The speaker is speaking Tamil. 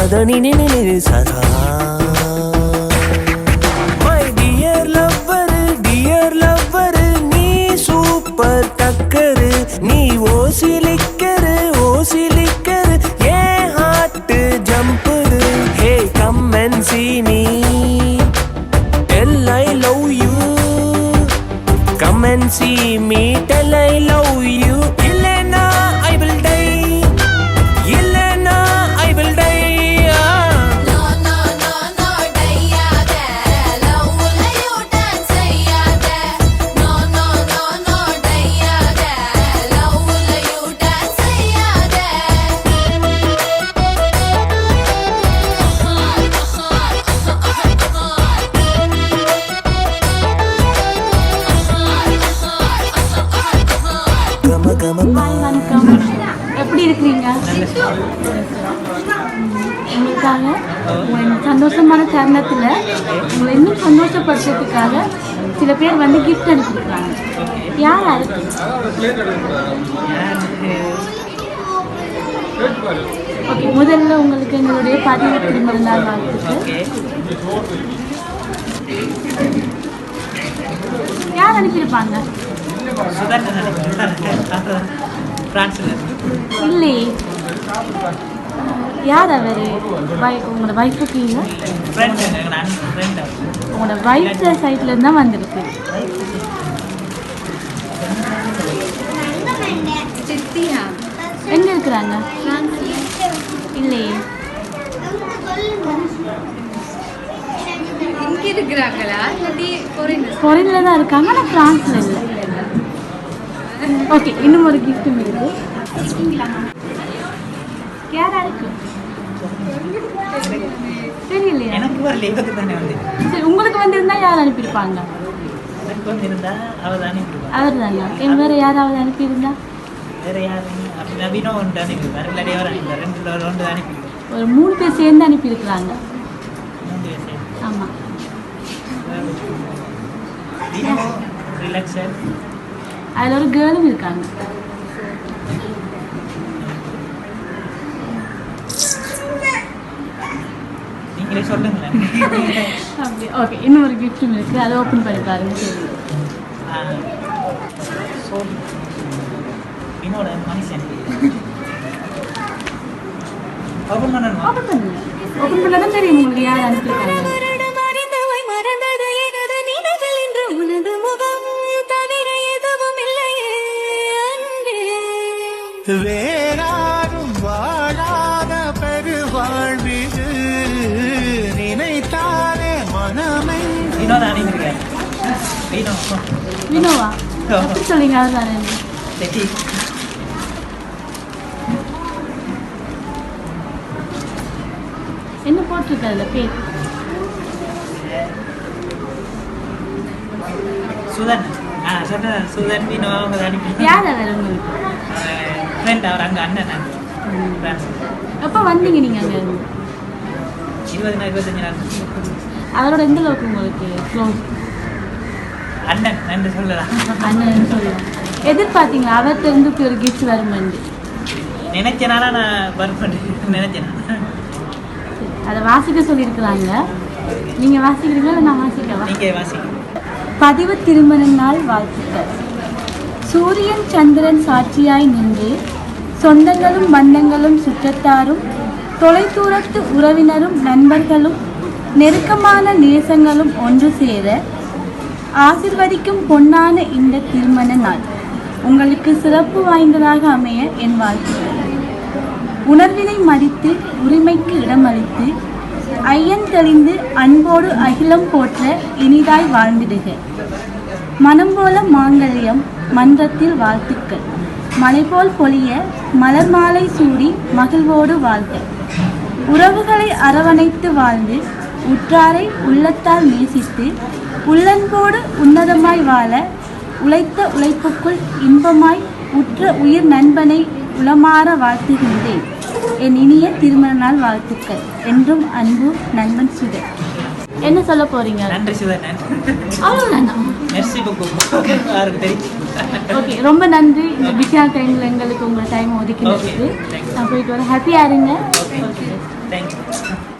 அதனி நினைவு சதா. My dear lover dear lover நீ சூப்பர் டக்கரு நீ ஓசிலிக்கரு ஓசிலிக்கரு ஏ heart jumper hey come and see me and see me till I love you. கம வணக்கம். எப்படி இருக்கிறீங்க? உங்களுக்காக உங்க சந்தோஷமான தருணத்தில் உங்களை இன்னும் சந்தோஷப்படுத்துறதுக்காக சில பேர் வந்து கிஃப்ட் அனுப்பியிருக்காங்க. யார் யாருக்கு ஓகே முதல்ல உங்களுக்கு எங்களுடைய பதிவு திரும்ப நாள் வாழ்த்துக்கள் யார் அனுப்பியிருப்பாங்க? பிரான்ஸில் இல்லையே யார் அவர்? உங்களோட இல்லை நான் ஃப்ரெண்ட் உங்களோட வைஃப் சைட்ல இருந்து தான் வந்திருக்கு எங்க இருக்கிறாங்க? இல்லையே இங்க இருக்கிறாங்களா? இல்லாட்டி foreigners? ஃபாரின்ல தான் இருக்காங்க ஆனால் ஃப்ரான்ஸ்ல இல்லை. ஓகே இன்னும் ஒரு கிஃப்ட்டும் இருக்கு. யாரா இருக்கு தெரியலையா? எனக்கு வரல இவருக்கு தானே வந்து. சரி உங்களுக்கு வந்திருந்தா யார் அனுப்பியிருப்பாங்க? எனக்கு தானே விடுவா அவர் தானா? என் வேற யாராவது அனுப்பியிருந்தா? வேற யாரு அப்படி நவீனம் ஒன்று அனுப்பி வேற இல்லாட்டி அவர் ரெண்டு பேர் ஒன்று ஒரு மூணு பேர் சேர்ந்து அனுப்பியிருக்கிறாங்க. மூணு வயசு ஆமாம் ரிலாக்ஸர் அதில் ஒரு கேர்ளும் இருக்காங்க. ஓகே இன்னும் ஒரு கிஃப்ட்டும் இருக்குது அதை ஓப்பன் பண்ணி பாருங்க என்னோட மனுஷன். ஓப்பன் பண்ணுங்க ஓப்பன் பண்ணால் தான் தெரியும் உங்களுக்கு யார் அனுப்பியிருக்காங்க வேறாரும் வாழாத பெருவாழ்விது நினைத்தாலே மனமே வினோவா? எப்படி சொல்லிங்க அவர் தானே செட்டி என்ன போட்டிருக்கு அதில்? பேர்? சுதன். சுதன். வினோ யார் உங்களுக்கு? ஃப்ரெண்ட் அவர் அங்கே அண்ணன் நான் ஃப்ரான்ஸ் எப்போ வந்தீங்க நீங்கள் அங்கே? இருபது நாள் இருபத்தஞ்சு நாள். அவரோட எந்த அளவுக்கு உங்களுக்கு க்ளோஸ் அண்ணன் நன்றி சொல்லலாம். அண்ணன் சொல்லுவோம் எதிர்பார்த்தீங்களா? அவர்கிட்ட இருந்து இப்படி ஒரு கிஃப்ட் வருமெண்டு நினைச்சனால நான் பண்ணுறேன் நினைச்சேன் அதை வாசிக்க சொல்லியிருக்கிறாங்க. நீங்கள் வாசிக்கிறீங்களா இல்லை நான் வாசிக்கவா? நீங்கள் வாசிங்க. பதிவு திருமண நாள் வாழ்த்துக்கள். சூரியன் சந்திரன் சாட்சியாய் நின்று சொந்தங்களும் பந்தங்களும் சுற்றத்தாரும் தொலைதூரத்து உறவினரும் நண்பர்களும் நெருக்கமான நேசங்களும் ஒன்று சேர ஆசிர்வதிக்கும் பொன்னான இந்த திருமண நாள். உங்களுக்கு சிறப்பு வாய்ந்ததாக அமைய என் வாழ்த்துக்கள். உணர்வினை மதித்து உரிமைக்கு இடமளித்து ஐயன் தெளிந்து அன்போடு அகிலம் போற்ற இனிதாய் வாழ்ந்திடுக. மனம் போல மாங்கல்யம் மன்றத்தில் வாழ்த்துக்கள். மலைபோல் பொழிய மலர் மாலை சூடி மகிழ்வோடு வாழ்க. உறவுகளை அரவணைத்து வாழ்ந்து உற்றாரை உள்ளத்தால் நேசித்து உள்ளன்போடு உன்னதமாய் வாழ உழைத்த உழைப்புக்குள் இன்பமாய் உற்ற உயிர் நண்பனை உளமாற வாழ்த்துகின்றேன். என் இனிய திருமண நாள் வாழ்த்துக்கள். என்றும் அன்பு நண்பன் சுதர் என்ன சொல்ல போறீங்க? நன்றி சுதன் அவ்வளோதானா மெர்சி ஓகே ரொம்ப நன்றி. இந்த பிஸியான டைமில் எங்களுக்கு உங்கள் டைம் ஒதுக்கினதுக்கு thank you. நான் போயிட்டு வரேன். ஹாப்பியாக இருங்க. Okay thank you